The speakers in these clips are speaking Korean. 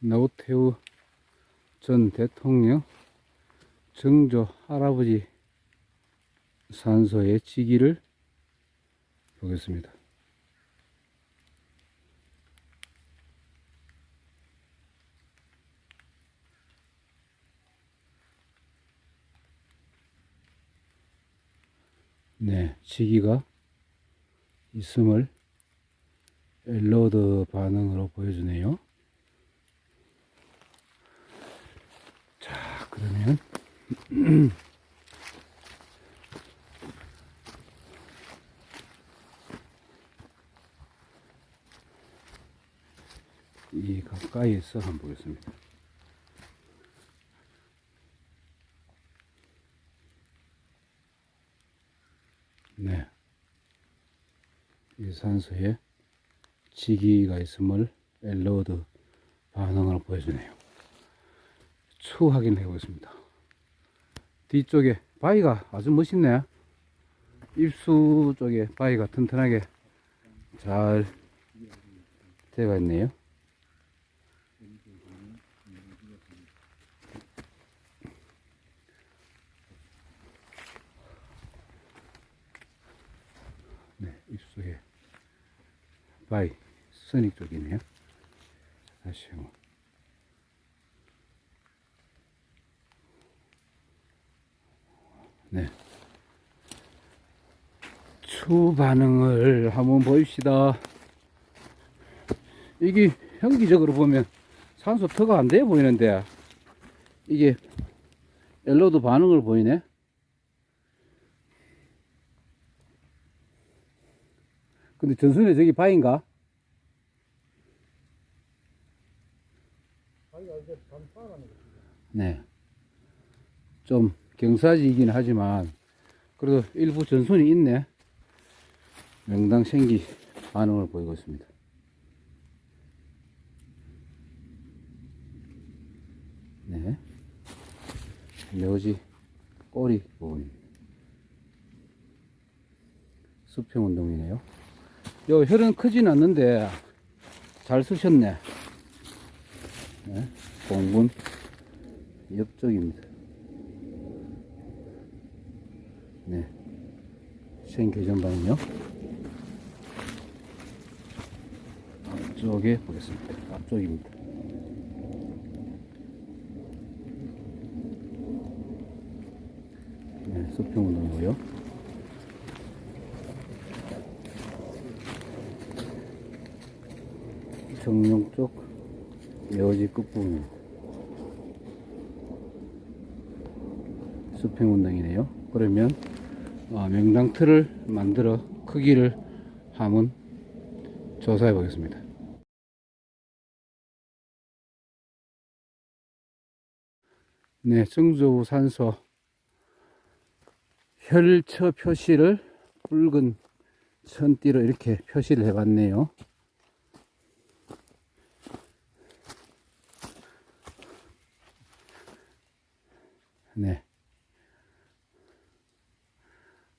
노태우 전 대통령 정조 할아버지 산소의 지기를 보겠습니다. 네, 지기가 있음을 엘로드 반응으로 보여주네요. 자, 그러면 이 가까이에서 한번 보겠습니다. 네. 이 산소에 지기가 있음을 엘로드 반응으로 보여주네요. 추 확인해 보겠습니다. 뒤쪽에 바위가 아주 멋있네. 입수 쪽에 바위가 튼튼하게 잘 되어 있네요. 네, 입속에 바위 선익 쪽이네요. 다시 한번. 네. 추 반응을 한번 보입시다. 이게 현기적으로 보면 산소 터가 안 돼 보이는데 이게 엘로드 반응을 보이네. 근데 전순에 저기 바위인가? 네. 좀 경사지이긴 하지만 그래도 일부 전순이 있네. 명당 생기 반응을 보이고 있습니다. 네. 묘지 꼬리 부분입니다. 수평 운동이네요. 요 혈은 크진 않는데 잘 쓰셨네. 네. 공분 옆쪽입니다. 네. 생교전반은요. 앞쪽에 보겠습니다. 앞쪽입니다. 네, 수평 운동이고요. 정룡 쪽 여지 끝부분 수평 운동이네요. 그러면 어, 명당 틀을 만들어 크기를 한번 조사해 보겠습니다. 네, 정조우 산소 혈처 표시를 붉은 천띠로 이렇게 표시를 해봤네요. 네.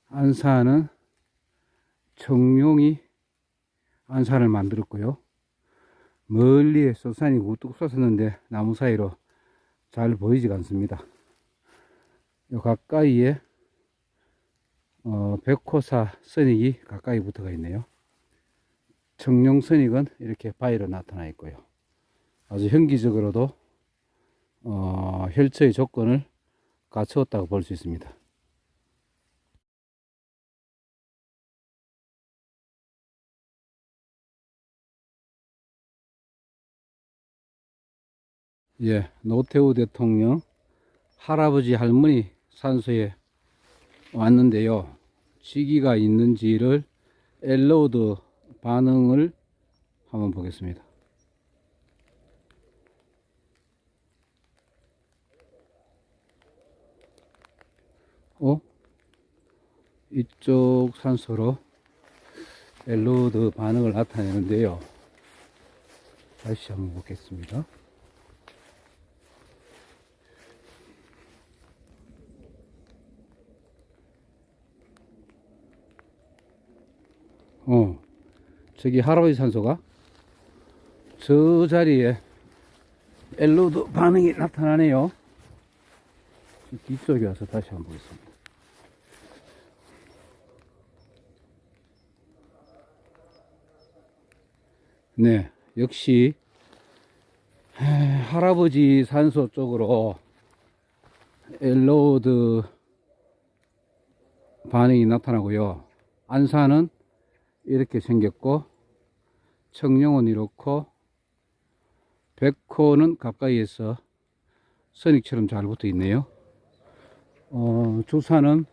안사는 청룡이 안산을 만들었고요. 멀리에 솟산이 우뚝 솟았는데 나무 사이로 잘 보이지가 않습니다. 요 가까이에 어, 백호사 선익이 가까이 붙어가 있네요. 청룡 선익은 이렇게 바위로 나타나 있고요. 아주 현기적으로도 어, 혈처의 조건을 갖추었다고 볼 수 있습니다. 예, 노태우 대통령 할아버지 할머니 산소에 왔는데요. 지기가 있는지를 엘로드 반응을 한번 보겠습니다. 어? 이쪽 산소로 엘로드 반응을 나타내는데요. 다시 한번 보겠습니다. 어, 저기 할아버지 산소가 저 자리에 엘로드 반응이 나타나네요. 저 뒤쪽에 와서 다시 한번 보겠습니다. 네, 역시 에, 할아버지 산소 쪽으로 엘로드 반응이 나타나고요. 안산은 이렇게 생겼고 청룡은 이렇고 백호는 가까이에서 선익처럼 잘 붙어 있네요. 어, 주산은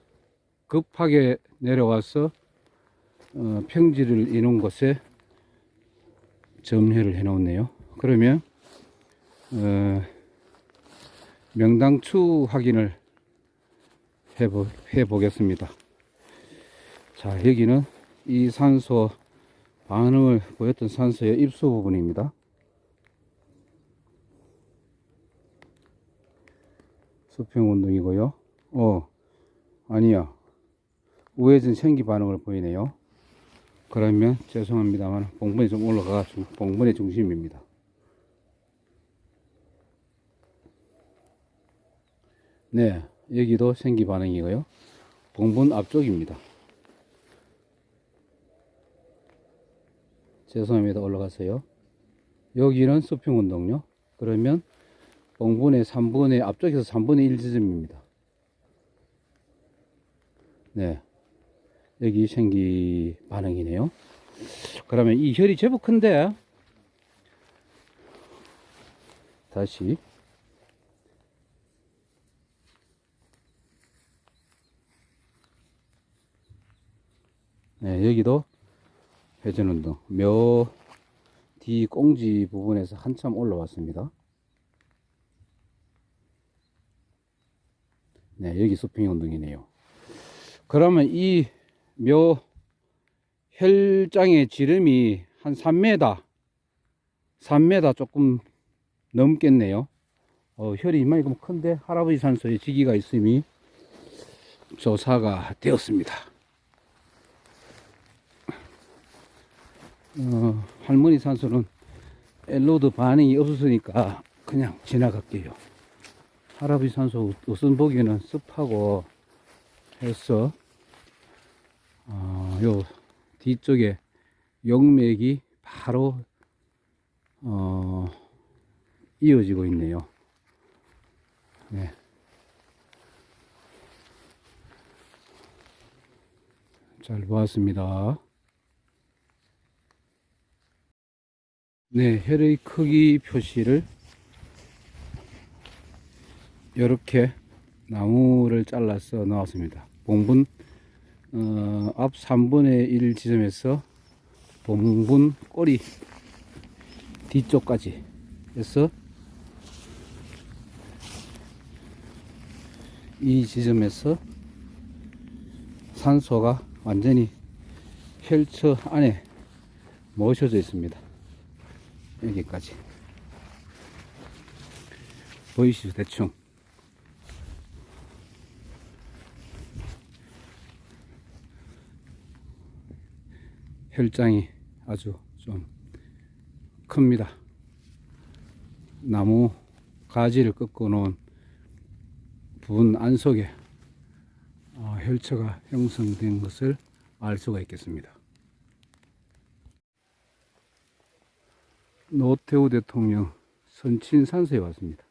급하게 내려와서 어, 평지를 이룬 곳에 점혈을 해 놓네요. 그러면 어, 명당추 확인을 해보, 해보겠습니다. 자, 여기는 이 산소 반응을 보였던 산소의 입수 부분입니다. 수평 운동이고요. 어, 아니야. 우회전 생기 반응을 보이네요. 그러면 죄송합니다만 봉분이 좀 올라가 봉분의 중심입니다. 네, 여기도 생기 반응이고요. 봉분 앞쪽입니다. 죄송합니다. 올라갔어요. 여기는 수평 운동요. 그러면 봉분의 3분의 앞쪽에서 3분의 1 지점입니다. 네. 여기 생기 반응이네요. 그러면 이 혈이 제법 큰데 다시 네, 여기도 회전 운동 묘뒤 꽁지 부분에서 한참 올라왔습니다. 네, 여기 수평 운동이네요. 그러면 이 묘 혈장의 지름이 한 3m, 3m 조금 넘겠네요. 어, 혈이 이만큼 큰데 할아버지 산소에 지기가 있음이 조사가 되었습니다. 어, 할머니 산소는 엘로드 반응이 없었으니까 그냥 지나갈게요. 할아버지 산소 우선 보기에는 습하고 해서 어, 요 뒤쪽에 용맥이 바로 어, 이어지고 있네요. 네. 잘 보았습니다. 네, 혈의 크기 표시를 이렇게 나무를 잘라서 넣었습니다. 봉분 어, 앞 3분의 1 지점에서 봉분 꼬리 뒤쪽까지 해서 이 지점에서 산소가 완전히 혈처 안에 모셔져 있습니다. 여기까지 보이시죠 대충 혈장이 아주 좀 큽니다. 나무 가지를 꺾어 놓은 부분 안속에 어, 혈처가 형성된 것을 알 수가 있겠습니다. 노태우 대통령 선친 산소에 왔습니다.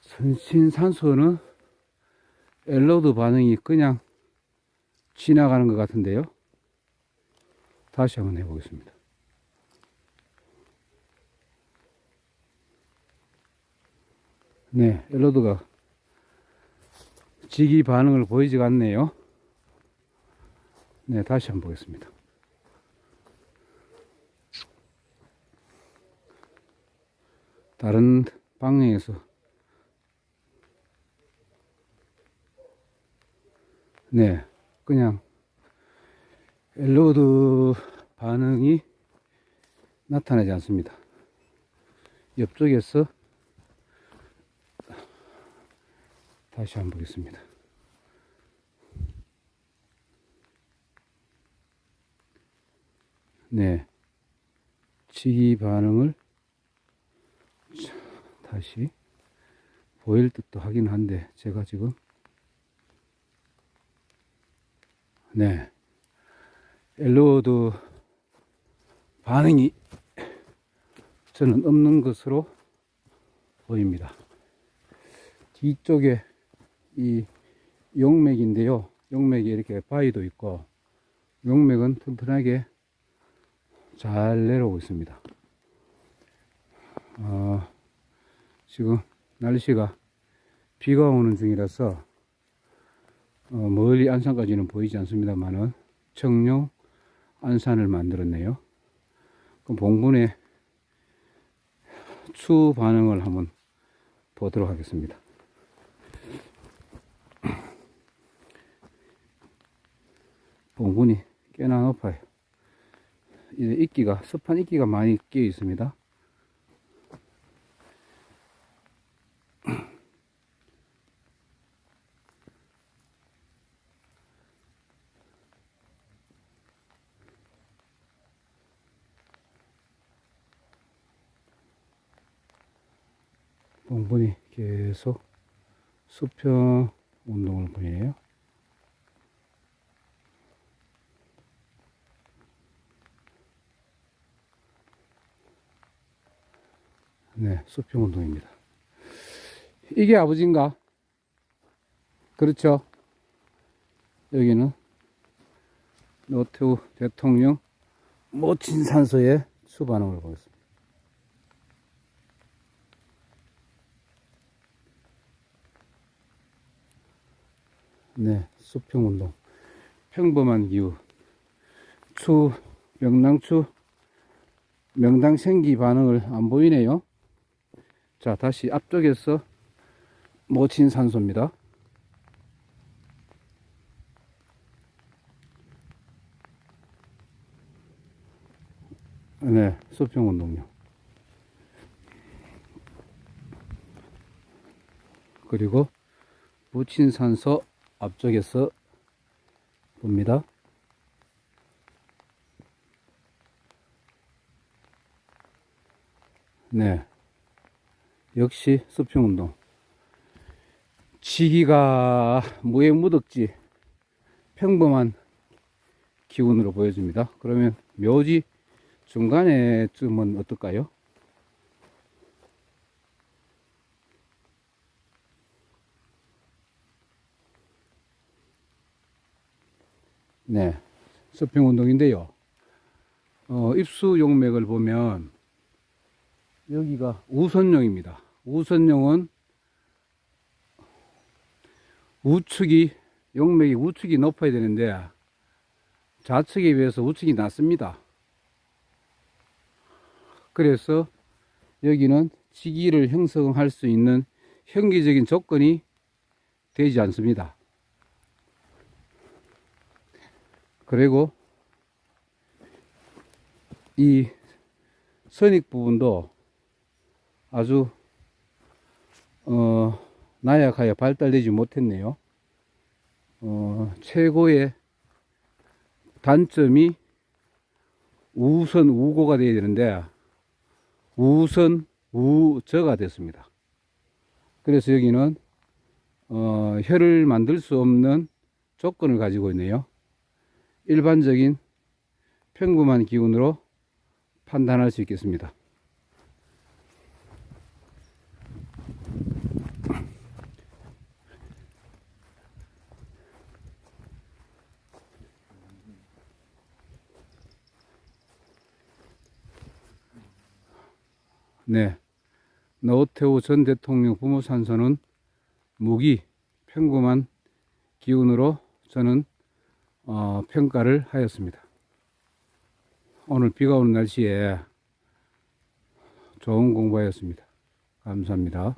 선친 산소는 엘로드 반응이 그냥 지나가는 것 같은데요. 다시 한번 해보겠습니다. 네, 엘로드가 지기 반응을 보이지가 않네요. 네, 다시 한번 보겠습니다. 다른 방향에서 네, 그냥 엘로드 반응이 나타나지 않습니다. 옆쪽에서 다시 한번 보겠습니다. 네. 치기 반응을 다시 보일 듯도 하긴 한데 제가 지금 네 엘로드 반응이 저는 없는 것으로 보입니다 뒤쪽에 이 용맥인데요. 용맥이 이렇게 바위도 있고 용맥은 튼튼하게 잘 내려오고 있습니다. 어, 지금 날씨가 비가 오는 중이라서 어, 멀리 안산까지는 보이지 않습니다만은 청룡 안산을 만들었네요. 그럼 봉분의 추 반응을 한번 보도록 하겠습니다. 봉분이 꽤나 높아요. 이제 이끼가 습한 이끼가 많이 끼어 있습니다. 봉분이 계속 수평 운동을 보이네요. 네, 수평 운동입니다. 이게 아버지인가? 그렇죠. 여기는 노태우 대통령 모친 산소의 수반응을 보겠습니다. 네, 수평 운동. 평범한 기후. 추, 명랑추, 명당 생기 반응을 안 보이네요. 자, 다시 앞쪽에서 모친 산소입니다. 네, 수평 운동요. 그리고 모친 산소 앞쪽에서 봅니다. 네. 역시 수평 운동. 지기가 무해무득지 평범한 기운으로 보여집니다. 그러면 묘지 중간에쯤은 어떨까요? 네, 수평 운동인데요. 어, 입수 용맥을 보면 여기가 우선용입니다. 우선용은 우측이 용맥이 우측이 높아야 되는데 좌측에 비해서 우측이 낮습니다. 그래서 여기는 지기를 형성할 수 있는 현기적인 조건이 되지 않습니다. 그리고 이 선익 부분도 아주 어, 나약하여 발달되지 못했네요. 어, 최고의 단점이 우선 우고가 되어야 되는데 우선 우저가 됐습니다. 그래서 여기는 어, 혀를 만들 수 없는 조건을 가지고 있네요. 일반적인 평범한 기운으로 판단할 수 있겠습니다. 네. 노태우 전 대통령 부모 산소는 무기, 평범한 기운으로 저는 어, 평가를 하였습니다. 오늘 비가 오는 날씨에 좋은 공부하였습니다. 감사합니다.